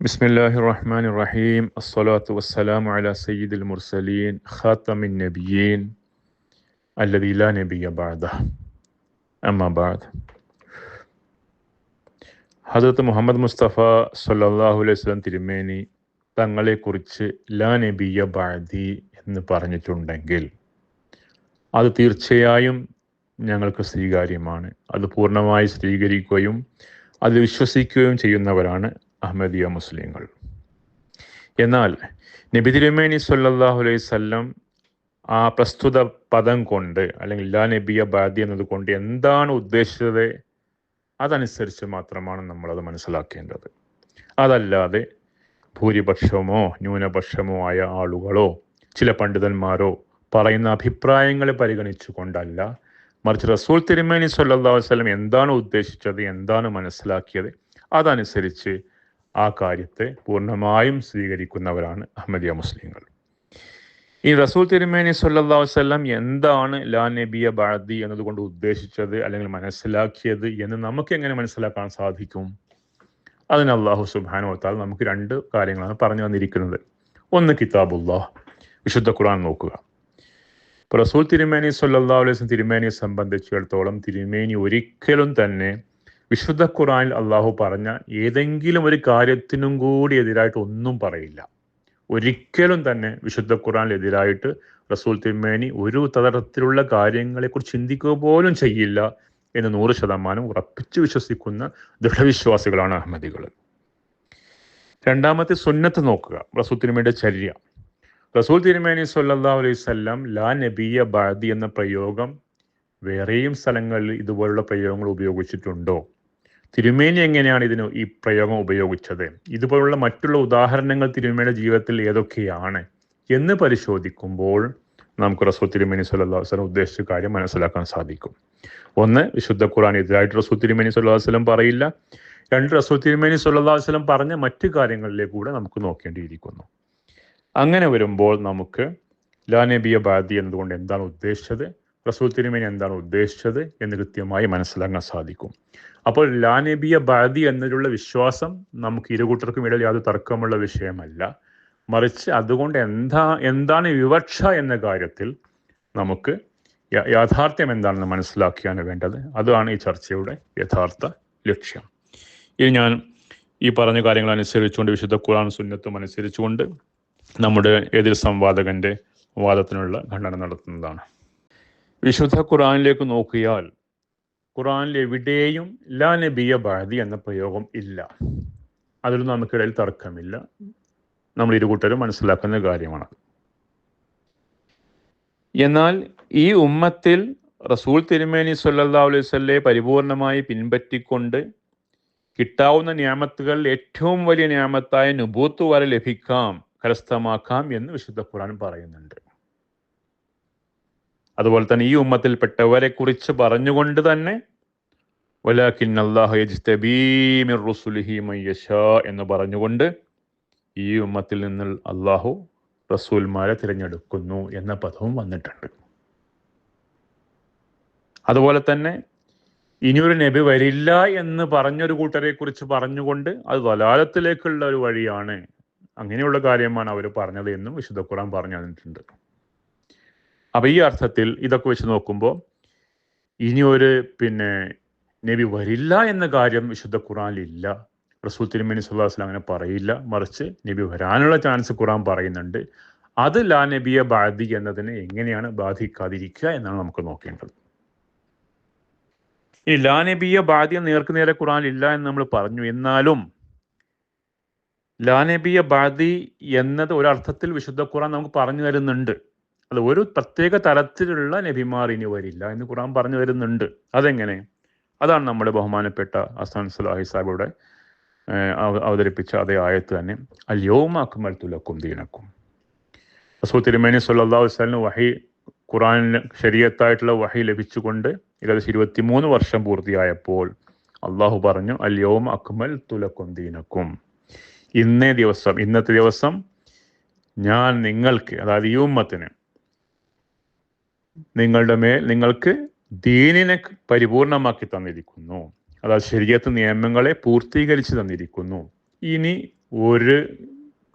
ബിസ്മില്ലാഹി റഹ്മാൻ റഹീം അസ്സലാത്തു വസ്സലാമു അല സയ്യിദുൽ മുർസലീൻ ഖാത്തമിൻ നബിയീൻ അല്ലദീല നബിയ ബാദ അമ്മാബാദ് ഹസരത്ത് മുഹമ്മദ് മുസ്തഫ സല്ലാഹു അലൈഹി സ്വലം തിരുമേനി തങ്ങളെ കുറിച്ച് ലാ നബിയ ബാദി എന്ന് പറഞ്ഞിട്ടുണ്ടെങ്കിൽ അത് തീർച്ചയായും ഞങ്ങൾക്ക് സ്വീകാര്യമാണ്. അത് പൂർണമായി സ്വീകരിക്കുകയും അത് വിശ്വസിക്കുകയും ചെയ്യുന്നവരാണ് അഹമ്മദിയ മുസ്ലിങ്ങൾ. എന്നാൽ നബി തിരുമേനി സല്ലാഹു അലൈഹി സ്വല്ലം ആ പ്രസ്തുത പദം കൊണ്ട് അല്ലെങ്കിൽ ലാ നബിയ ബാദി എന്നതുകൊണ്ട് എന്താണ് ഉദ്ദേശിച്ചത്? അതനുസരിച്ച് മാത്രമാണ് നമ്മളത് മനസ്സിലാക്കേണ്ടത്. അതല്ലാതെ ഭൂരിപക്ഷമോ ന്യൂനപക്ഷമോ ആയ ആളുകളോ ചില പണ്ഡിതന്മാരോ പറയുന്ന അഭിപ്രായങ്ങളെ പരിഗണിച്ചുകൊണ്ടല്ല മറിച്ച് റസൂൽ തിരുമേനി സല്ലാ വസ്ലം എന്താണ് ഉദ്ദേശിച്ചത് എന്താണ് മനസ്സിലാക്കിയത് അതനുസരിച്ച് ആ കാര്യത്തെ പൂർണമായും സ്വീകരിക്കുന്നവരാണ് അഹമ്മദിയ മുസ്ലിങ്ങൾ. ഈ റസൂൽ തിരുമേനി സല്ലാ വസ്ലം എന്താണ് ലാ നബിയ ബാദി എന്നതുകൊണ്ട് ഉദ്ദേശിച്ചത് അല്ലെങ്കിൽ മനസ്സിലാക്കിയത് എന്ന് നമുക്ക് എങ്ങനെ മനസ്സിലാക്കാൻ സാധിക്കും? അതിന് അള്ളാഹു സുബാനോത്താൽ നമുക്ക് രണ്ട് കാര്യങ്ങളാണ് പറഞ്ഞു വന്നിരിക്കുന്നത് ഒന്ന് കിതാബുല്ലാഹ് വിശുദ്ധ ഖുർആൻ നോക്കുക. റസൂൽ തിരുമേനി സല്ലാ അലൈഹി തിരുമേനിയെ സംബന്ധിച്ചിടത്തോളം തിരുമേനി ഒരിക്കലും തന്നെ വിശുദ്ധ ഖുറാനിൽ അള്ളാഹു പറഞ്ഞ ഏതെങ്കിലും ഒരു കാര്യത്തിനും കൂടി എതിരായിട്ട് ഒന്നും പറയില്ല. ഒരിക്കലും തന്നെ വിശുദ്ധ ഖുറാനിൽ എതിരായിട്ട് റസൂൽ തിരുമേനി ഒരു തരത്തിലുള്ള കാര്യങ്ങളെക്കുറിച്ച് ചിന്തിക്കുക പോലും ചെയ്യില്ല എന്ന് നൂറ് ശതമാനം ഉറപ്പിച്ചു വിശ്വസിക്കുന്ന ദൃഢവിശ്വാസികളാണ് അഹമ്മദികൾ. രണ്ടാമത്തെ സുന്നത്ത് നോക്കുക റസൂൽ തിരുമേനിയുടെ ചര്യ. റസൂൽ തിരുമേനി സല്ലാ അലൈഹി സ്വല്ലം ലാ നബിയ ബാദി എന്ന പ്രയോഗം വേറെയും സ്ഥലങ്ങളിൽ ഇതുപോലുള്ള പ്രയോഗങ്ങൾ ഉപയോഗിച്ചിട്ടുണ്ടോ? തിരുമേനി എങ്ങനെയാണ് ഇതിന് ഈ പ്രയോഗം ഉപയോഗിച്ചത്? ഇതുപോലുള്ള മറ്റുള്ള ഉദാഹരണങ്ങൾ തിരുമേനിയുടെ ജീവിതത്തിൽ ഏതൊക്കെയാണ്? എന്ന് പരിശോധിക്കുമ്പോൾ നമുക്ക് റസൂൽ തിരുമേനി സല്ലാ ഉദ്ദേശിച്ച കാര്യം മനസ്സിലാക്കാൻ സാധിക്കും. ഒന്ന് വിശുദ്ധ ഖുറാൻ എതിരായിട്ട് റസൂൽ തിരുമേനി സല്ലാ പറയില്ല. രണ്ട് റസൂൽ തിരുമേനി സല്ലാ വസ്ലം പറഞ്ഞ മറ്റു കാര്യങ്ങളിലേക്ക് കൂടെ നമുക്ക് നോക്കേണ്ടിയിരിക്കുന്നു. അങ്ങനെ വരുമ്പോൾ നമുക്ക് ലാ നബിയ ബാദി എന്നതുകൊണ്ട് എന്താണ് ഉദ്ദേശിച്ചത്? റസൂൽ തിരുമേനി എന്താണ് ഉദ്ദേശിച്ചത് എന്ന് കൃത്യമായി മനസ്സിലാക്കാൻ സാധിക്കും. അപ്പോൾ ലാനബിയ ബാദി എന്നതിലുള്ള വിശ്വാസം നമുക്ക് ഇരുകൂട്ടർക്കും ഇടയിൽ യാതൊരു തർക്കമുള്ള വിഷയമല്ല. മറിച്ച് അതുകൊണ്ട് എന്താ എന്താണ് വിവക്ഷ എന്ന കാര്യത്തിൽ നമുക്ക് യാഥാർത്ഥ്യം എന്താണെന്ന് മനസ്സിലാക്കിയാണ് വേണ്ടത്. അതാണ് ഈ ചർച്ചയുടെ യഥാർത്ഥ ലക്ഷ്യം. ഇനി ഞാൻ ഈ പറഞ്ഞ കാര്യങ്ങൾ അനുസരിച്ചുകൊണ്ട് വിശുദ്ധ ഖുർആൻ സുന്നത്തും അനുസരിച്ചുകൊണ്ട് നമ്മുടെ എതിർ സംവാദകന്റെ വാദത്തിനുള്ള ഖണ്ഡനം നടത്തുന്നതാണ്. വിശുദ്ധ ഖുറാനിലേക്ക് നോക്കിയാൽ ഖുറാനിൽ എവിടെയും ലാ നബിയ ബാദി എന്ന പ്രയോഗം ഇല്ല. അതിൽ നമുക്കിടയിൽ തർക്കമില്ല. നമ്മൾ ഇരുകൂട്ടരും മനസ്സിലാക്കുന്ന കാര്യമാണ്. എന്നാൽ ഈ ഉമ്മത്തിൽ റസൂൽ തിരുമേനി സല്ലാ അലൈഹി സ്വല്ലെ പരിപൂർണമായി പിൻപറ്റിക്കൊണ്ട് കിട്ടാവുന്ന ന്യാമത്തുകൾ ഏറ്റവും വലിയ ന്യാമത്തായ നുബൂത്ത് വരെ ലഭിക്കാം കരസ്ഥമാക്കാം എന്ന് വിശുദ്ധ ഖുറാൻ പറയുന്നുണ്ട്. അതുപോലെ തന്നെ ഈ ഉമ്മത്തിൽപ്പെട്ടവരെ കുറിച്ച് പറഞ്ഞുകൊണ്ട് തന്നെ എന്ന് പറഞ്ഞുകൊണ്ട് ഈ ഉമ്മത്തിൽ നിന്ന് അള്ളാഹു റസൂൽമാരെ തിരഞ്ഞെടുക്കുന്നു എന്ന പദവും വന്നിട്ടുണ്ട്. അതുപോലെ തന്നെ ഇനിയൊരു നബി വരില്ല എന്ന് പറഞ്ഞൊരു കൂട്ടരെ കുറിച്ച് പറഞ്ഞുകൊണ്ട് അത് വലാലത്തിലേക്കുള്ള ഒരു വഴിയാണ്. അങ്ങനെയുള്ള കാര്യമാണ് അവർ പറഞ്ഞത് എന്നും വിശുദ്ധ ഖുറാൻ പറഞ്ഞു തന്നിട്ടുണ്ട് അപ്പൊ ഈ അർത്ഥത്തിൽ ഇതൊക്കെ വെച്ച് നോക്കുമ്പോൾ ഇനി ഒരു പിന്നെ നബി വരില്ല എന്ന കാര്യം വിശുദ്ധ ഖുറാനിലില്ല റസൂൽ തിരുമേനി സുല്ലാസ്ലാം അങ്ങനെ പറയില്ല. മറിച്ച് നബി വരാനുള്ള ചാൻസ് ഖുറാൻ പറയുന്നുണ്ട്. അത് ലാ നബിയെ ബാധി എന്നതിനെ എങ്ങനെയാണ് ബാധിക്കാതിരിക്കുക എന്നാണ് നമുക്ക് നോക്കേണ്ടത്. ഈ ലാ നബിയെ ബാധ്യ നേർക്ക് നേരെ ഇല്ല എന്ന് നമ്മൾ പറഞ്ഞു. എന്നാലും ലാ നബിയെ ബാധി എന്നത് ഒരർത്ഥത്തിൽ വിശുദ്ധ ഖുറാൻ നമുക്ക് പറഞ്ഞു തരുന്നുണ്ട്. അത് ഒരു പ്രത്യേക തരത്തിലുള്ള നബിമാർ ഇനി വരില്ല എന്ന് ഖുറാൻ പറഞ്ഞു വരുന്നുണ്ട്. അതെങ്ങനെ? അതാണ് നമ്മുടെ ബഹുമാനപ്പെട്ട അസാൻ സുലാഹി സാഹിബിയുടെ അവതരിപ്പിച്ച അതേ ആയത്ത് തന്നെ. അല്യോമ അക്മൽ തുലക്കും ദീനക്കും. റസൂൽ തിരുമേനി സല്ലാ വസ്ലിന് വഹി ഖുറാനിന് ശരീരത്തായിട്ടുള്ള വഹി ലഭിച്ചുകൊണ്ട് ഏകദേശം ഇരുപത്തി മൂന്ന് വർഷം പൂർത്തിയായപ്പോൾ അള്ളാഹു പറഞ്ഞു അല്യോമ അക്മൽ തുലക്കും ദീനക്കും. ഇന്നേ ദിവസം ഇന്നത്തെ ദിവസം ഞാൻ നിങ്ങൾക്ക് അതായത് ഈ നിങ്ങളുടെ മേൽ നിങ്ങൾക്ക് ദീനിനെ പരിപൂർണമാക്കി തന്നിരിക്കുന്നു. അതായത് ശരീരത്ത് നിയമങ്ങളെ പൂർത്തീകരിച്ച് തന്നിരിക്കുന്നു. ഇനി ഒരു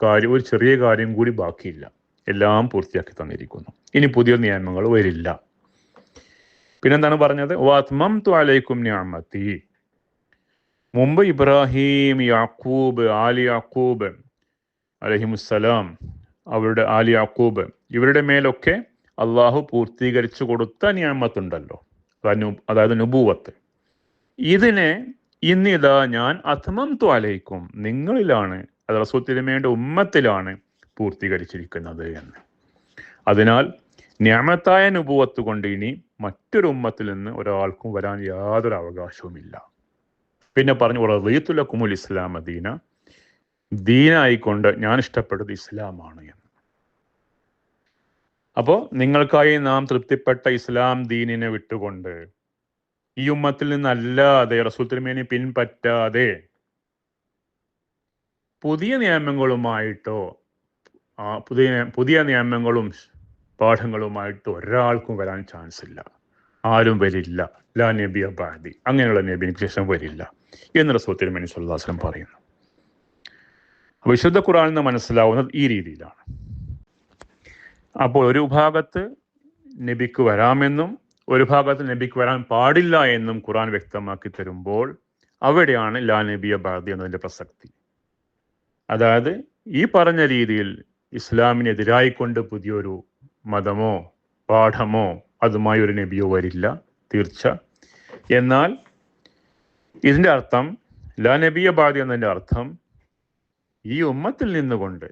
കാര്യം ഒരു ചെറിയ കാര്യം കൂടി ബാക്കിയില്ല. എല്ലാം പൂർത്തിയാക്കി തന്നിരിക്കുന്നു. ഇനി പുതിയ നിയമങ്ങൾ വരില്ല. പിന്നെന്താണ് പറഞ്ഞത്? വാത്മം ത്വാലൈക്കും ഞാമത്തി മുമ്പ് ഇബ്രാഹിം യാക്കൂബ് ആലി യാക്കൂബ് അലഹിമുസ്സലാം അവരുടെ ആലി യാക്കൂബ് ഇവരുടെ മേലൊക്കെ അള്ളാഹു പൂർത്തീകരിച്ചു കൊടുത്ത നിയമത്തുണ്ടല്ലോ. അതായത് നുബൂവത്ത്. ഇതിനെ ഇന്നിതാ ഞാൻ അഥമം ത്വാലയിക്കും നിങ്ങളിലാണ് അത് റസൂൽ ഉമ്മത്തിലാണ് പൂർത്തീകരിച്ചിരിക്കുന്നത് എന്ന്. അതിനാൽ ഞാമത്തായ നുപൂവത്ത് കൊണ്ട് ഇനി മറ്റൊരു ഉമ്മത്തിൽ നിന്ന് ഒരാൾക്കും വരാൻ യാതൊരു അവകാശവുമില്ല. പിന്നെ പറഞ്ഞു റീത്തുലക്കുമുൽ ഇസ്ലാം ദീന. ദീനായിക്കൊണ്ട് ഞാൻ ഇഷ്ടപ്പെട്ടത് ഇസ്ലാമാണ് എന്ന്. അപ്പോൾ നിങ്ങൾക്കായി നാം തൃപ്തിപ്പെട്ട ഇസ്ലാം ദീനിനെ വിട്ടുകൊണ്ട് ഈ ഉമ്മത്തിൽ നിന്നല്ലാതെ റസൂൽ പിൻപറ്റാതെ പുതിയ നിയമങ്ങളുമായിട്ടോ പുതിയ പുതിയ നിയമങ്ങളും പാഠങ്ങളുമായിട്ടോ ഒരാൾക്കും വരാൻ ചാൻസ് ഇല്ല. ആരും വരില്ല. ലാ നബി അബാദി. അങ്ങനെയുള്ള നബിക്ക് ശേഷം വരില്ല എന്ന് റസൂൽ തിരുമേനി സുല്ലാസ്ലം പറയുന്നു. വിശുദ്ധ ഖുറാൻ എന്ന് മനസ്സിലാവുന്നത് ഈ രീതിയിലാണ്. അപ്പോൾ ഒരു ഭാഗത്ത് നബിക്ക് വരാമെന്നും ഒരു ഭാഗത്ത് നബിക്ക് വരാൻ പാടില്ല എന്നും ഖുറാൻ വ്യക്തമാക്കി തരുമ്പോൾ അവിടെയാണ് ലാ നബിയ ബാദി എന്നതിന്റെ പ്രസക്തി. അതായത് ഈ പറഞ്ഞ രീതിയിൽ ഇസ്ലാമിനെതിരായിക്കൊണ്ട് പുതിയൊരു മതമോ പാഠമോ അതുമായി ഒരു നബിയോ വരില്ല തീർച്ച. എന്നാൽ ഇതിന്റെ അർത്ഥം ലാ നബിയ ബാദി എന്നതിന്റെ അർത്ഥം ഈ ഉമ്മത്തിൽ നിന്നുകൊണ്ട്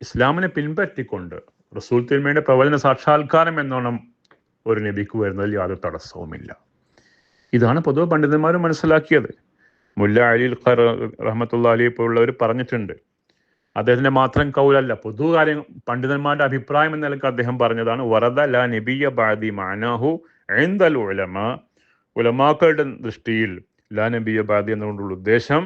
ഇസ്ലാമിനെ പിൻപറ്റിക്കൊണ്ട് റസൂൽ തിരുമയുടെ പ്രവചന സാക്ഷാത്കാരം എന്നോണം ഒരു നബിക്ക് വരുന്നതിൽ യാതൊരു തടസ്സവുമില്ല. ഇതാണ് പൊതുവെ പണ്ഡിതന്മാർ മനസ്സിലാക്കിയത്. മുല്ല അലി റഹമത്തുള്ള അലി പോലുള്ളവർ പറഞ്ഞിട്ടുണ്ട്. അദ്ദേഹത്തിന്റെ മാത്രം കൗലല്ല പൊതു കാര്യം പണ്ഡിതന്മാരുടെ അഭിപ്രായം എന്ന നിലയ്ക്ക് അദ്ദേഹം പറഞ്ഞതാണ് വറദ ല നബിയ ബാദി മാനാഹു എന്തൽ ഉലമ. ഉലമാക്കളുടെ ദൃഷ്ടിയിൽ ലാ നബിയ ബാദി എന്നുകൊണ്ടുള്ള ഉദ്ദേശം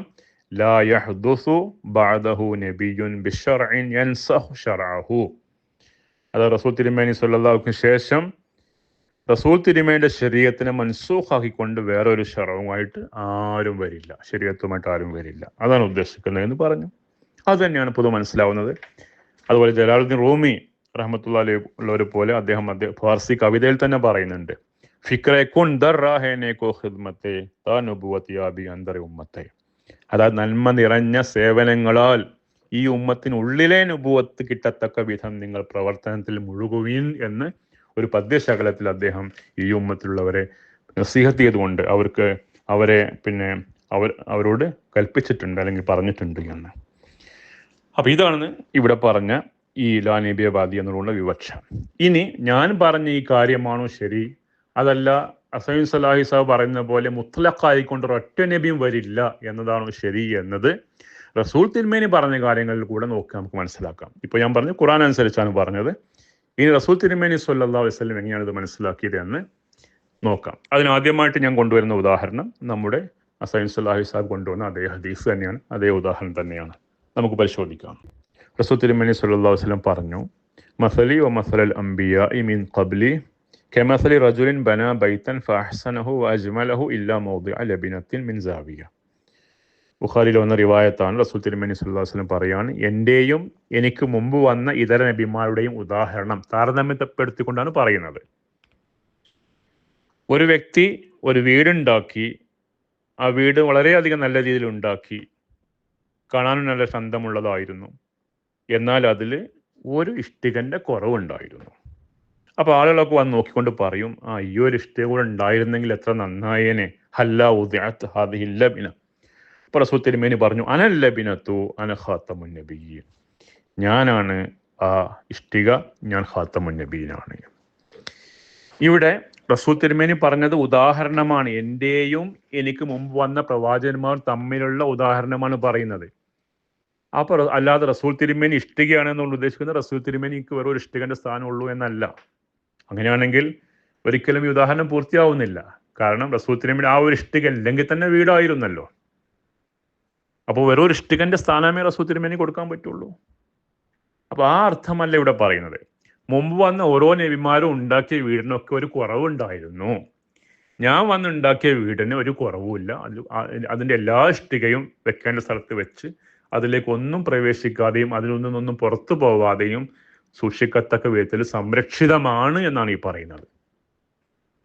ലാ യഹ്ദുസു ബാദഹു നബിയുൻ ബിഷറഇൻ യൻസഹു ശർഅഹു. അത് റസൂൽ തിരുമേനി സല്ലല്ലാഹുവിന് ശേഷം റസൂൽ തിരുമേനിയുടെ ശരീരത്തിനെ മൻസൂഖാക്കിക്കൊണ്ട് വേറൊരു ശറവുമായിട്ട് ആരും വരില്ല. ശരീരത്തുമായിട്ട് ആരും വരില്ല. അതാണ് ഉദ്ദേശിക്കുന്നത് എന്ന് പറഞ്ഞു. അത് തന്നെയാണ് പൊതു മനസ്സിലാവുന്നത്. അതുപോലെ ജലാലുദ്ദീൻ റൂമി റഹമത്തുള്ള ഉള്ളവർ പോലെ അദ്ദേഹം അദ്ദേഹം ഫാർസി കവിതയിൽ തന്നെ പറയുന്നുണ്ട്. അതായത് നന്മ നിറഞ്ഞ സേവനങ്ങളാൽ ഈ ഉമ്മത്തിനുള്ളിലെ നുബുവത്ത് കിട്ടത്തക്ക വിധം നിങ്ങൾ പ്രവർത്തനത്തിൽ മുഴുകുവീൻ എന്ന് ഒരു പദ്യശകലത്തിൽ അദ്ദേഹം ഈ ഉമ്മത്തിലുള്ളവരെ നസീഹത്ത് അവർക്ക് അവരെ പിന്നെ അവർ അവരോട് കൽപ്പിച്ചിട്ടുണ്ട് അല്ലെങ്കിൽ പറഞ്ഞിട്ടുണ്ട് എന്ന്. അപ്പൊ ഇതാണ് ഇവിടെ പറഞ്ഞ ഈ ലാനീബിയവാദി എന്നുള്ള വിവക്ഷ. ഇനി ഞാൻ പറഞ്ഞ ഈ കാര്യമാണോ ശരി? അതല്ല അസൈൻ സലാഹി സാഹ് പറയുന്ന പോലെ മുത്തലക്കായിക്കൊണ്ട് ഒറ്റ നബിയും വരില്ല എന്നതാണോ ശരി എന്നത് റസൂൽ തിരുമേനി പറഞ്ഞ കാര്യങ്ങളിൽ കൂടെ നോക്കി നമുക്ക് മനസ്സിലാക്കാം. ഇപ്പൊ ഞാൻ പറഞ്ഞു ഖുറാൻ അനുസരിച്ചാണ് പറഞ്ഞത്. ഇനി റസൂൽ തിരുമേനി സല്ലാ വസ്ലം എങ്ങനെയാണ് ഇത് മനസ്സിലാക്കിയത് എന്ന് നോക്കാം. അതിനാദ്യമായിട്ട് ഞാൻ കൊണ്ടുവരുന്ന ഉദാഹരണം നമ്മുടെ അസൈൻ സുല്ലാഹി സാഹിബ് കൊണ്ടുവന്ന അതേ ഹദീസ് തന്നെയാണ് അതേ ഉദാഹരണം തന്നെയാണ്. നമുക്ക് പരിശോധിക്കാം. റസൂൽ തിരുമേനി സല്ലാ വസ്ലം പറഞ്ഞു മസലി ഒ മസലൽ അംബിയ ഇ മീൻ ഖബ്ലി കെമസലി റജുലിൻ ബന ബൈത്തൻ ഫഹ്സനഹു അജ്മലഹു ഇല്ലാ മൗദിഅ അലബിനത്തിൻ മിൻ സാവിയ. ബുഖാരിയിൽ വന്ന റിവായത്താണ് റസൂൽ തിരുമേനി സുല്ലാസ്ലം പറയുകയാണ് എന്റെയും എനിക്ക് മുമ്പ് വന്ന ഇതര നബിമാരുടെയും ഉദാഹരണം താരതമ്യപ്പെടുത്തിക്കൊണ്ടാണ് പറയുന്നത്. ഒരു വ്യക്തി ഒരു വീടുണ്ടാക്കി ആ വീട് വളരെയധികം നല്ല രീതിയിൽ ഉണ്ടാക്കി കാണാനും നല്ല ചന്തമുള്ളതായിരുന്നു എന്നാൽ അതിൽ ഒരു ഇഷ്ടികന്റെ കുറവുണ്ടായിരുന്നു. അപ്പോൾ ആളുകളൊക്കെ വന്ന് നോക്കിക്കൊണ്ട് പറയും ആ ഈ ഒരു ഇഷ്ടിക കൂടെ ഉണ്ടായിരുന്നെങ്കിൽ എത്ര നന്നായേനെ. ഹല്ല ഹില്ല ഹാദിഹില്ലബിന അപ്പൊ റസൂൽ തിരുമേനി പറഞ്ഞു അനല്ലബിനത്തു അന ഖാത്തമുൻ നബിയീൻ. ഞാനാണ് ആ ഇഷ്ടിക ഞാൻ ഖാത്തമുൻ നബീനാണ്. ഇവിടെ റസൂൽ തിരുമേനി പറഞ്ഞത് ഉദാഹരണമാണ്. എന്റെയും എനിക്ക് മുമ്പ് വന്ന പ്രവാചകന്മാർ തമ്മിലുള്ള ഉദാഹരണമാണ് പറയുന്നത്. അപ്പോൾ അല്ലാതെ റസൂൽ തിരുമേനി ഇഷ്ടികയാണെന്നുള്ള ഉദ്ദേശിക്കുന്നത് റസൂൽ തിരുമേനിക്ക് വെറും ഒരു ഇഷ്ടികന്റെ സ്ഥാനമുള്ളൂ എന്നല്ല. അങ്ങനെയാണെങ്കിൽ ഒരിക്കലും ഈ ഉദാഹരണം പൂർത്തിയാവുന്നില്ല. കാരണം റസൂൽ തിരുമേനി ആ ഒരു ഇഷ്ടിക അല്ലെങ്കിൽ തന്നെ വീടായിരുന്നല്ലോ. അപ്പോൾ വെറും ഒരു ഇഷ്ടികന്റെ സ്ഥാനമേ റസൂൽ തിരുമേനി കൊടുക്കാൻ പറ്റുള്ളൂ. അപ്പോൾ ആ അർത്ഥമല്ല ഇവിടെ പറയുന്നത്. മുമ്പ് വന്ന ഓരോ നബിമാരും ഉണ്ടാക്കിയ വീടിനൊക്കെ ഒരു കുറവുണ്ടായിരുന്നു. ഞാൻ വന്നുണ്ടാക്കിയ വീടിന് ഒരു കുറവുമില്ല. അതിൽ അതിന്റെ എല്ലാ ഇഷ്ടികയും വെക്കേണ്ട സ്ഥലത്ത് വെച്ച് അതിലേക്ക് ഒന്നും പ്രവേശിക്കാതെയും അതിൽ നിന്നൊന്നും പുറത്തു പോവാതെയും സൂക്ഷിക്കത്തക്ക വിധത്തിൽ സംരക്ഷിതമാണ് എന്നാണ് ഈ പറയുന്നത്.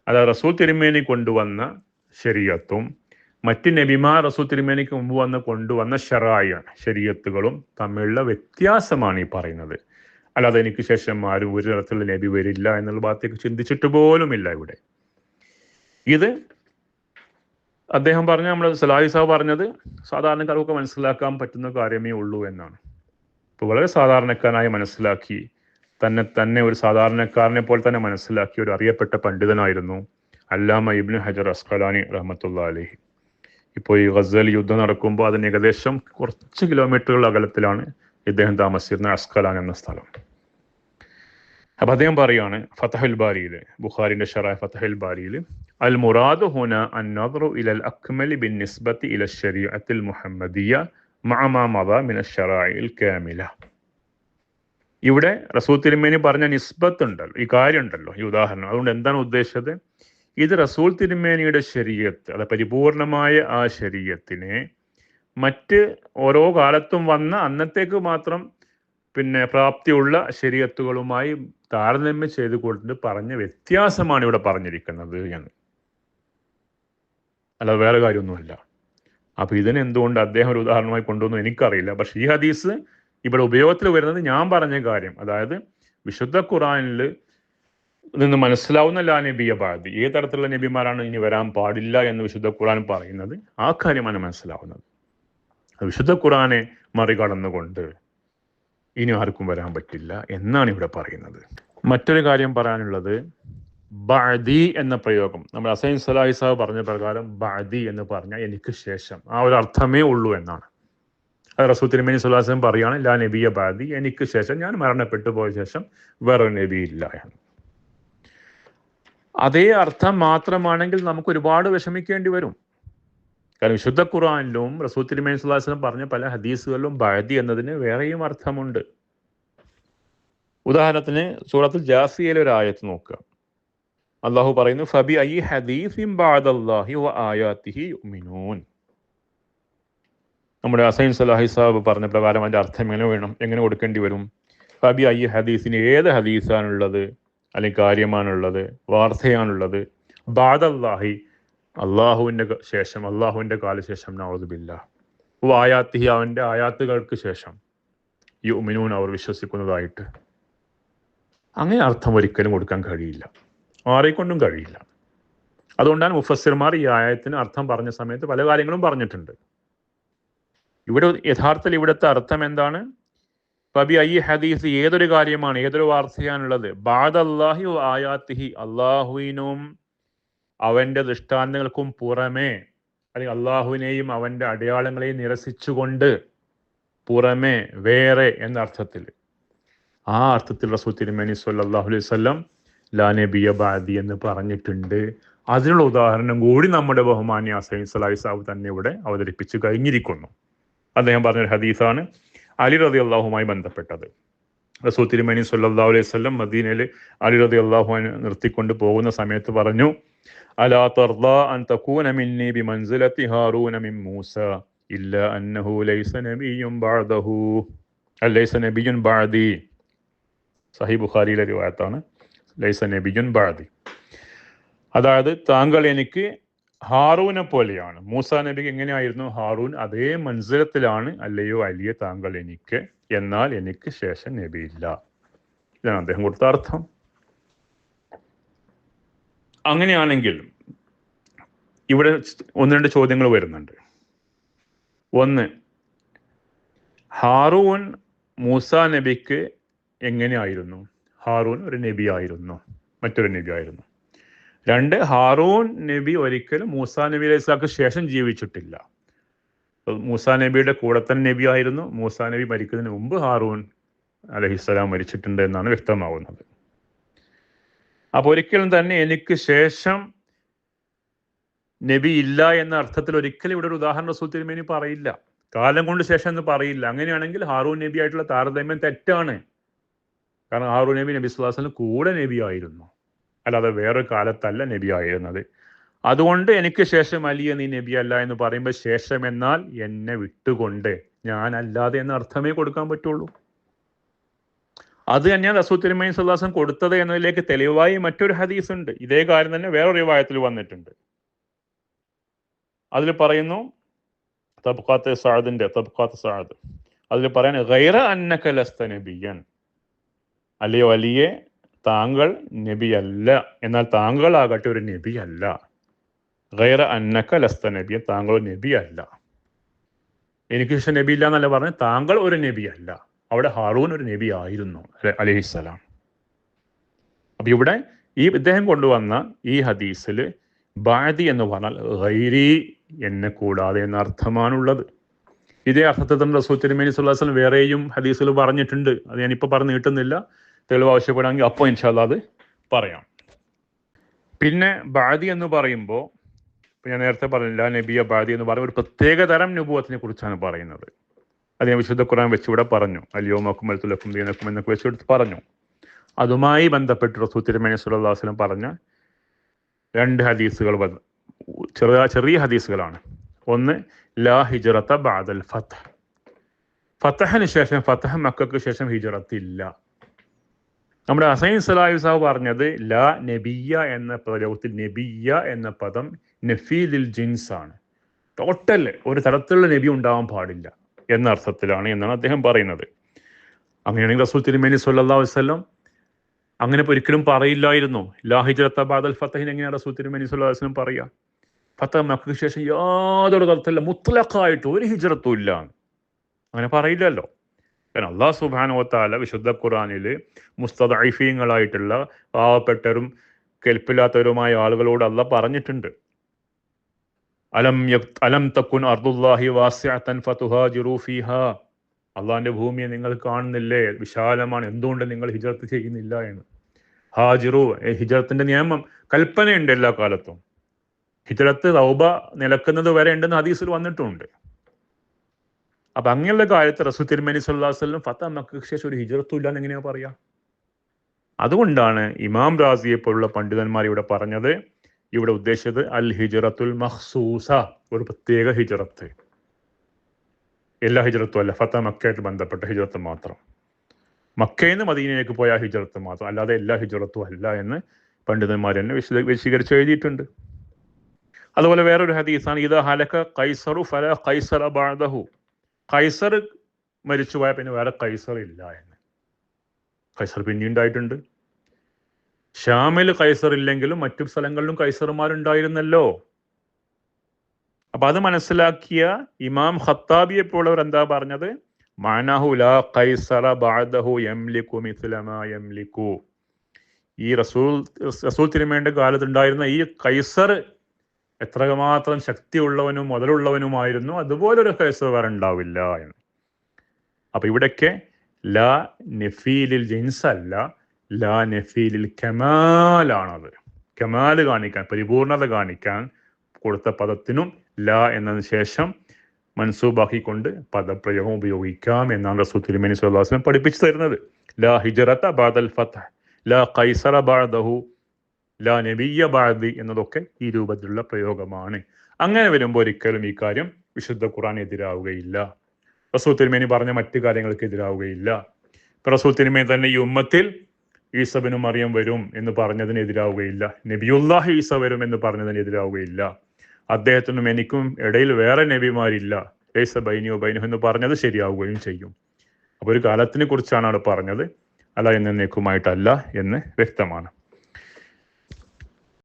അത് റസൂൽ തിരുമേനി കൊണ്ടുവന്ന ശരീരത്തും മറ്റ് നബിമാർ റസൂൽ തിരുമേനിക്ക് മുമ്പ് വന്ന് കൊണ്ടുവന്ന ഷറായ ശരീരത്തുകളും തമ്മിലുള്ള വ്യത്യാസമാണ് ഈ പറയുന്നത്. അല്ലാതെ എനിക്ക് ശേഷം ആരും ഒരു തരത്തിലുള്ള നബി വരില്ല എന്നുള്ള ഭാഗത്തേക്ക് ചിന്തിച്ചിട്ട് പോലുമില്ല ഇവിടെ. ഇത് അദ്ദേഹം പറഞ്ഞ നമ്മൾ സലാഹി സാഹ് പറഞ്ഞത് സാധാരണക്കാർക്കൊക്കെ മനസ്സിലാക്കാൻ പറ്റുന്ന കാര്യമേ ഉള്ളൂ എന്നാണ്. ഇപ്പോൾ വളരെ സാധാരണക്കാരനായി മനസ്സിലാക്കി തന്നെ തന്നെ ഒരു സാധാരണക്കാരനെ പോലെ തന്നെ മനസ്സിലാക്കിയ ഒരു അറിയപ്പെട്ട പണ്ഡിതനായിരുന്നു അല്ലാമ ഇബ്നു ഹജർ അസ്ഖലാനി റഹമത്തുള്ള അലഹി. ഇപ്പോൾ ഈ ഗസൽ യുദ്ധം നടക്കുമ്പോൾ അതിന് ഏകദേശം കുറച്ച് കിലോമീറ്ററുകൾ അകലത്തിലാണ് ഇദ്ദേഹം താമസിച്ചിരുന്ന അസ്കലാൻ എന്ന സ്ഥലം. അപ്പൊ അദ്ദേഹം പറയുകയാണ് ഫതഹുൽ ബാരിയിൽ ബുഖാരിന്റെ ഷറായ ഫതഹുൽ ബാരിയിൽ അൽ മുറാദ് ഹുന അന്നദറു ഇലൽ അക്മലി ബിൻ നിസ്ബത്ത് ഇല ശരീഅത്തിൽ മുഹമ്മദിയ മാമാ മദ മിന ഷറായിൽ കാമില. ഇവിടെ റസൂൽ തിരുമേനി പറഞ്ഞ നിസ്ബത്ത് ഉണ്ടല്ലോ ഈ കാര്യം ഉണ്ടല്ലോ ഈ ഉദാഹരണം. അതുകൊണ്ട് എന്താണ് ഉദ്ദേശിച്ചത്? ഇത് റസൂൽ തിരുമേനിയുടെ ശരീരത്ത് അത് പരിപൂർണമായ ആ ശരീരത്തിനെ മറ്റ് ഓരോ കാലത്തും വന്ന അന്നത്തേക്ക് മാത്രം പിന്നെ പ്രാപ്തിയുള്ള ശരീരത്തുകളുമായി താരതമ്യം ചെയ്ത് കൊടുത്തിട്ട് പറഞ്ഞ വ്യത്യാസമാണ് ഇവിടെ പറഞ്ഞിരിക്കുന്നത് എന്ന്. അല്ല വേറെ കാര്യമൊന്നുമല്ല. അപ്പൊ ഇതിനെന്തുകൊണ്ട് അദ്ദേഹം ഒരു ഉദാഹരണമായി കൊണ്ടുവന്നു എനിക്കറിയില്ല. പക്ഷെ ഈ ഹദീസ് ഇവിടെ ഉപയോഗത്തിൽ വരുന്നത് ഞാൻ പറഞ്ഞ കാര്യം. അതായത് വിശുദ്ധ ഖുറാനിൽ നിന്ന് മനസ്സിലാവുന്ന ലാ നബിയ ഏത് തരത്തിലുള്ള നബിമാരാണ് ഇനി വരാൻ പാടില്ല എന്ന് വിശുദ്ധ ഖുറാൻ പറയുന്നത്? ആ കാര്യമാണ് മനസ്സിലാവുന്നത്. വിശുദ്ധ ഖുറാനെ മറികടന്നുകൊണ്ട് ഇനി ആർക്കും വരാൻ പറ്റില്ല എന്നാണ് ഇവിടെ പറയുന്നത്. മറ്റൊരു കാര്യം പറയാനുള്ളത് ബാദി എന്ന പ്രയോഗം. നമ്മൾ അസൈൻ സലാഹി സാഹ് പറഞ്ഞ പ്രകാരം ബാദി എന്ന് പറഞ്ഞാൽ എനിക്ക് ശേഷം. ആ ഒരു അർത്ഥമേ ഉള്ളൂ എന്നാണ്. അത് റസൂൽ തിരുമേനി സുല്ലാസ്ലം പറയുകയാണ് ലാ നബിയ ബാദി എനിക്ക് ശേഷം. ഞാൻ മരണപ്പെട്ടു പോയ ശേഷം വേറെ നബി ഇല്ല എന്ന്. അതേ അർത്ഥം മാത്രമാണെങ്കിൽ നമുക്ക് ഒരുപാട് വിഷമിക്കേണ്ടി വരും. കാരണം വിശുദ്ധ ഖുറാനിലും റസൂൽ തിരുമേനി സുല്ലാസ്ലം പറഞ്ഞ പല ഹദീസുകളിലും ബഴതി എന്നതിന് വേറെയും അർത്ഥമുണ്ട്. ഉദാഹരണത്തിന് സൂറത്തുൽ ജാസിയയിലെ ഒരു ആയത്ത് നോക്കുക. അള്ളാഹു പറയുന്നു ഫബി ഐ ഹദീസിം ബാദല്ലാഹി ആയാത്തിഹി യുമിനൂൻ നമ്മുടെ അസൈൻ സലാഹി സാബ് പറഞ്ഞ പ്രകാരം അതിന്റെ അർത്ഥം എങ്ങനെ വേണം എങ്ങനെ കൊടുക്കേണ്ടി വരും? ഫബി ഐ ഹദീസിന് ഏത് ഹദീസാണുള്ളത്? അല്ലെങ്കിൽ കാര്യമാണുള്ളത് വാർത്തയാണുള്ളത്. ബാദല്ലാഹി അള്ളാഹുവിന്റെ ശേഷം അള്ളാഹുവിന്റെ കാലശേഷം നവതുബില്ല ആയാത്തി അവന്റെ ആയാത്തുകൾക്ക് ശേഷം ഈ ഉമിനൂൻ അവർ വിശ്വസിക്കുന്നതായിട്ട്. അങ്ങനെ അർത്ഥം ഒരിക്കലും കൊടുക്കാൻ കഴിയില്ല. ആരെക്കൊണ്ടും കഴിയില്ല. അതുകൊണ്ടാണ് മുഫസ്സിർമാർ ഈ ആയത്തിന് അർത്ഥം പറഞ്ഞ സമയത്ത് പല കാര്യങ്ങളും പറഞ്ഞിട്ടുണ്ട്. ഇവിടെ യഥാർത്ഥത്തിൽ ഇവിടുത്തെ അർത്ഥം എന്താണ്? പബി ഐ ഹദീസ് ഏതൊരു കാര്യമാണ് ഏതൊരു വാർത്തയാണുള്ളത്? ബാദല്ലാഹി ആയാത്തിഹി അള്ളാഹുവിനും അവന്റെ ദൃഷ്ടാന്തങ്ങൾക്കും പുറമേ അല്ലെങ്കിൽ അള്ളാഹുവിനെയും അവന്റെ അടയാളങ്ങളെയും നിരസിച്ചുകൊണ്ട് പുറമേ വേറെ എന്ന അർത്ഥത്തിൽ ആ അർത്ഥത്തിൽ റസൂൽ തിരുമേനി സല്ലാഹു അലൈഹി വസല്ലം ലാനബിയ ബാദി എന്ന് പറഞ്ഞിട്ടുണ്ട്. അതിനുള്ള ഉദാഹരണം കൂടി നമ്മുടെ ബഹുമാന്യ അസൈൻ സലായി സാബ് തന്നെ ഇവിടെ അവതരിപ്പിച്ചു കഴിഞ്ഞിരിക്കുന്നു. അദ്ദേഹം പറഞ്ഞൊരു ഹദീസാണ് അലി റതി അള്ളാഹുമായി ബന്ധപ്പെട്ടത്. റസൂൽ തിരുമേനി സല്ലാ അലൈഹി സ്വല്ലം മദീനയിൽ അലി റതി അള്ളാഹു നിർത്തിക്കൊണ്ട് പോകുന്ന സമയത്ത് പറഞ്ഞു അലാ അൻ തകൂന മിൻ മൂസ അന്നഹു ലൈസ നബിയും ബഅദഹു. നബിയുൻ ബഅദി. ലൈസ നബിയുൻ ബഅദി. അതായത് താങ്കൾ എനിക്ക് ഹാറൂനെ പോലെയാണ്. മൂസ നബിക്ക് എങ്ങനെയായിരുന്നു ഹാറൂൻ? അതേ മത്സരത്തിലാണ് അല്ലയോ അലിയെ താങ്കൾ എനിക്ക് എന്നാൽ എനിക്ക് ശേഷം നബിയില്ല. ഇതാണ് അദ്ദേഹം കൊടുത്ത അർത്ഥം. അങ്ങനെയാണെങ്കിൽ ഇവിടെ ഒന്ന് രണ്ട് ചോദ്യങ്ങൾ വരുന്നുണ്ട്. ഒന്ന് ഹാറൂൻ മൂസ നബിക്ക് എങ്ങനെയായിരുന്നു? ഹാറൂൻ ഒരു നബിയായിരുന്നു മറ്റൊരു നബി ആയിരുന്നു രണ്ട് ഹാറൂൻ നബി ഒരിക്കലും മൂസാ നബി അലൈഹി ഇസ്ലാക്ക് ശേഷം ജീവിച്ചിട്ടില്ല. മൂസാ നബിയുടെ കൂടെ തന്നെ നബി ആയിരുന്നു. മൂസാ നബി മരിക്കുന്നതിന് മുമ്പ് ഹാറൂൻ അലഹിസ്സലാം മരിച്ചിട്ടുണ്ട് എന്നാണ് വ്യക്തമാവുന്നത്. അപ്പോൾ ഒരിക്കലും തന്നെ എനിക്ക് ശേഷം നബി ഇല്ല എന്ന അർത്ഥത്തിൽ ഒരിക്കലും ഇവിടെ ഒരു ഉദാഹരണ സൂത്രമേനി തിരുമേനി പറയില്ല. കാലം കൊണ്ട് ശേഷം എന്ന് പറയില്ല. അങ്ങനെയാണെങ്കിൽ ഹാറൂൻ നബി ആയിട്ടുള്ള താരതമ്യം തെറ്റാണ്. കാരണം ഹാറൂൻ നബി നബി സുല്ലാസിന് കൂടെ നബി ആയിരുന്നു. അല്ലാതെ വേറൊരു കാലത്തല്ല നബി ആയിരുന്നത്. അതുകൊണ്ട് എനിക്ക് ശേഷം അലിയ നീ നബി അല്ല എന്ന് പറയുമ്പോൾ ശേഷം എന്നാൽ എന്നെ വിട്ടുകൊണ്ട് ഞാനല്ലാതെ എന്ന അർത്ഥമേ കൊടുക്കാൻ പറ്റുള്ളൂ. അത് തന്നെയാണ് റസൂൽ തിരുമേനി സുല്ലാസം കൊടുത്തത് എന്നതിലേക്ക് തെളിവായി മറ്റൊരു ഹദീസ് ഉണ്ട് ഇതേ കാര്യം തന്നെ വേറൊരു റിവായത്തിൽ വന്നിട്ടുണ്ട്. അതിൽ പറയുന്നു തബ്ഖാത്ത് സാദിന്റെ തബ്ഖാത്ത് സാദ്. അതിൽ പറയാൻ ഗൈറ അന്നക ലസ്ത നബിയൻ. അല്ലയോ അലിയെ താങ്കൾ നബിയല്ല. എന്നാൽ താങ്കളാകട്ടെ ഒരു നബിയല്ല. ഗൈറ അന്നക്ക ലസ്ത നബിയ താങ്കൾ നബിയല്ല. എനിക്ക് ശേഷം നബി ഇല്ല എന്നല്ല പറഞ്ഞ് താങ്കൾ ഒരു നബിയല്ല. അവിടെ ഹാറൂൻ ഒരു നബി ആയിരുന്നു അലഹിസ്സലാം അപ്പൊ ഇവിടെ ഈ ഇദ്ദേഹം കൊണ്ടുവന്ന ഈ ഹദീസിൽ ബാദി എന്ന് പറഞ്ഞാൽ ഗൈരി എന്നെ കൂടാതെ എന്ന അർത്ഥമാണുള്ളത്. ഇതേ അർത്ഥത്തിൽ തന്നെ റസൂൽ തിരുമേനി സുല്ലാസ്ലം വേറെയും ഹദീസിൽ പറഞ്ഞിട്ടുണ്ട്. അത് ഞാനിപ്പോൾ പറഞ്ഞു കിട്ടുന്നില്ല തെളിവ് ആവശ്യപ്പെടുകയാണെങ്കിൽ അപ്പോൾ ഇൻഷാല്ല അത് പറയാം. പിന്നെ ബാദി എന്ന് പറയുമ്പോൾ ഞാൻ നേരത്തെ പറഞ്ഞില്ല നബിയ ബാദി എന്ന് പറയുമ്പോൾ ഒരു പ്രത്യേക തരം നുപൂവത്തിനെ കുറിച്ചാണ് പറയുന്നത്. അത് ഞാൻ വിശുദ്ധ ഖുറാൻ വെച്ചിവിടെ പറഞ്ഞു. അലിയോ മക്കുമലത്തുലക്കും ദീനക്കും എന്നൊക്കെ വെച്ചെടുത്ത് പറഞ്ഞു. അതുമായി ബന്ധപ്പെട്ട് റസൂ തിരുമേനി സുല്ലാസ്ലം പറഞ്ഞ രണ്ട് ഹദീസുകൾ വന്ന് ചെറിയ ചെറിയ ഹദീസുകളാണ്. ഒന്ന് ലാ ഹിജറത്ത ബാദൽ ഫത്ത് ഫത്തഹിന് ശേഷം ഫത്തഹ് മക്കൾക്ക് ശേഷം ഹിജറത്ത് ഇല്ല നമ്മുടെ അസൈൻ സലായു സാഹ് പറഞ്ഞത് ല നബിയ എന്ന പ്രയോഗത്തിൽ നബിയ എന്ന പദം നഫീദിൽ ജിൻസ് ആണ് ടോട്ടൽ ഒരു തരത്തിലുള്ള നബി ഉണ്ടാവാൻ പാടില്ല എന്ന അർത്ഥത്തിലാണ് എന്നാണ് അദ്ദേഹം പറയുന്നത്. അങ്ങനെയാണെങ്കിൽ റസൂൽ തിരുമേനി സല്ലാ വസ്ലം അങ്ങനെ ഒരിക്കലും പറയില്ലായിരുന്നു. ലാ ഹിജറത്ത ബാദൽ ഫത്തഹിൻ എങ്ങനെയാണ് റസൂൽ തിരുമേനി സല്ലാ വസ്ലം പറയുക ഫത്തഹ് മക്കൾക്ക് ശേഷം യാതൊരു തരത്തിലുള്ള മുത്തലക്കായിട്ട് ഒരു ഹിജറത്തും ഇല്ല അങ്ങനെ പറയില്ലല്ലോ. കാരണം അള്ളാഹ് സുബാനുവത്താല വിശുദ്ധ ഖുറാനിൽ മുസ്തദൈഫീങ്ങളായിട്ടുള്ള പാവപ്പെട്ടരും കെൽപ്പില്ലാത്തവരുമായ ആളുകളോട് അല്ല പറഞ്ഞിട്ടുണ്ട്. അലം അലം തക്കുൻ അർദുല്ലാഹി അള്ളാഹിന്റെ ഭൂമിയെ നിങ്ങൾ കാണുന്നില്ലേ? വിശാലമാണ്. എന്തുകൊണ്ട് നിങ്ങൾ ഹിജറത്ത് ചെയ്യുന്നില്ല എന്ന്. ഹാജിറു ഹിജറത്തിന്റെ നിയമം കൽപ്പനയുണ്ട് എല്ലാ കാലത്തും. ഹിജറത്ത് റൗബ നിലക്കുന്നത് വരെ ഉണ്ടെന്ന് ഹദീസിൽ വന്നിട്ടുണ്ട്. അപ്പൊ അങ്ങനെയുള്ള കാര്യത്തിൽ റസൂ തിരുമേനി സല്ലാസ്ലം ഫത്ത മക്കൾക്ക് ശേഷം ഒരു ഹിജറത്തും എങ്ങനെയാ പറയാ? അതുകൊണ്ടാണ് ഇമാം റാസിയെ പോലുള്ള പണ്ഡിതന്മാർ ഇവിടെ പറഞ്ഞത് ഇവിടെ ഉദ്ദേശിച്ചത് അൽ ഹിജറത്തുൽ മഹ്സൂസ ഒരു പ്രത്യേക ഹിജറത്ത്. എല്ലാ ഹിജറത്തും അല്ല ഫത്ത മക്കയായിട്ട് ബന്ധപ്പെട്ട ഹിജറത്ത് മാത്രം. മക്കയിൽ നിന്ന് മദീനയിലേക്ക് പോയ ഹിജറത്ത് മാത്രം. അല്ലാതെ എല്ലാ ഹിജറത്തും അല്ല എന്ന് പണ്ഡിതന്മാർ തന്നെ വിശദ വിശദീകരിച്ച് എഴുതിയിട്ടുണ്ട്. അതുപോലെ വേറൊരു ഹദീസാണ് ഇത് ഹലക്ക കൈസറു ഫല കൈസറ ബാദഹു കൈസർ മരിച്ചുപോയ പിന്നെ വേറെ കൈസർ ഇല്ല എന്ന്. കൈസർ പിന്നീണ്ടായിട്ടുണ്ട് ഷാമിൽ കൈസർ ഇല്ലെങ്കിലും മറ്റു സ്ഥലങ്ങളിലും കൈസർമാരുണ്ടായിരുന്നല്ലോ. അപ്പൊ അത് മനസ്സിലാക്കിയ ഇമാം ഖത്താബിയെ പോലവർ എന്താ പറഞ്ഞത്? ഈ റസൂൽ റസൂൽ തിരുമേണ്ട കാലത്ത് ഉണ്ടായിരുന്ന ഈ കൈസർ എത്രമാത്രം ശക്തിയുള്ളവനും മുതലുള്ളവനുമായിരുന്നു. അതുപോലെ ഒരു കൈസർ വേറെ ഉണ്ടാവില്ല എന്ന്. അപ്പൊ ഇവിടൊക്കെ ല നഫീലിൽ ജിൻസ് അല്ല ലാ നഫീലിൽ കമാലാണത് കമാൽ കാണിക്കാൻ പരിപൂർണത കാണിക്കാൻ കൊടുത്ത പദത്തിനും ലാ എന്നതിന് ശേഷം മൻസൂബാക്കിക്കൊണ്ട് പദപ്രയോഗം ഉപയോഗിക്കാം എന്നാണ് റസൂൽ തിരുമേനി സുല്ലാസ്ലം പഠിപ്പിച്ചു തരുന്നത്. ലാ ഹിജറത്ത ബാദൽ ഫത്ത് ലാ കൈസറ ബാദഹു ലാ നബിയ ബാദി എന്നതൊക്കെ ഈ രൂപത്തിലുള്ള പ്രയോഗമാണ്. അങ്ങനെ വരുമ്പോൾ ഒരിക്കലും ഈ കാര്യം വിശുദ്ധ ഖുറാൻ എതിരാവുകയില്ല. റസൂൽ തിരുമേനി പറഞ്ഞ മറ്റു കാര്യങ്ങൾക്ക് എതിരാവുകയില്ല. റസൂൽ തിരുമേനി തന്നെ ഈ ഉമ്മത്തിൽ ഈസബിനും മറിയം വരും എന്ന് പറഞ്ഞതിന് എതിരാവുകയില്ല. നബിയുല്ലാഹ് ഈസ വരും എന്ന് പറഞ്ഞതിന് എതിരാവുകയില്ല. അദ്ദേഹത്തിനും എനിക്കും ഇടയിൽ വേറെ നബിമാരില്ല. ഏസ ബൈനിയോ ബൈനോ എന്ന് പറഞ്ഞത് ശരിയാവുകയും ചെയ്യും. അപ്പോൾ ഒരു കാലത്തിനെ കുറിച്ചാണ് അവിടെ പറഞ്ഞത്. അല്ല എന്നേക്കുമായിട്ടല്ല എന്ന് വ്യക്തമാണ്.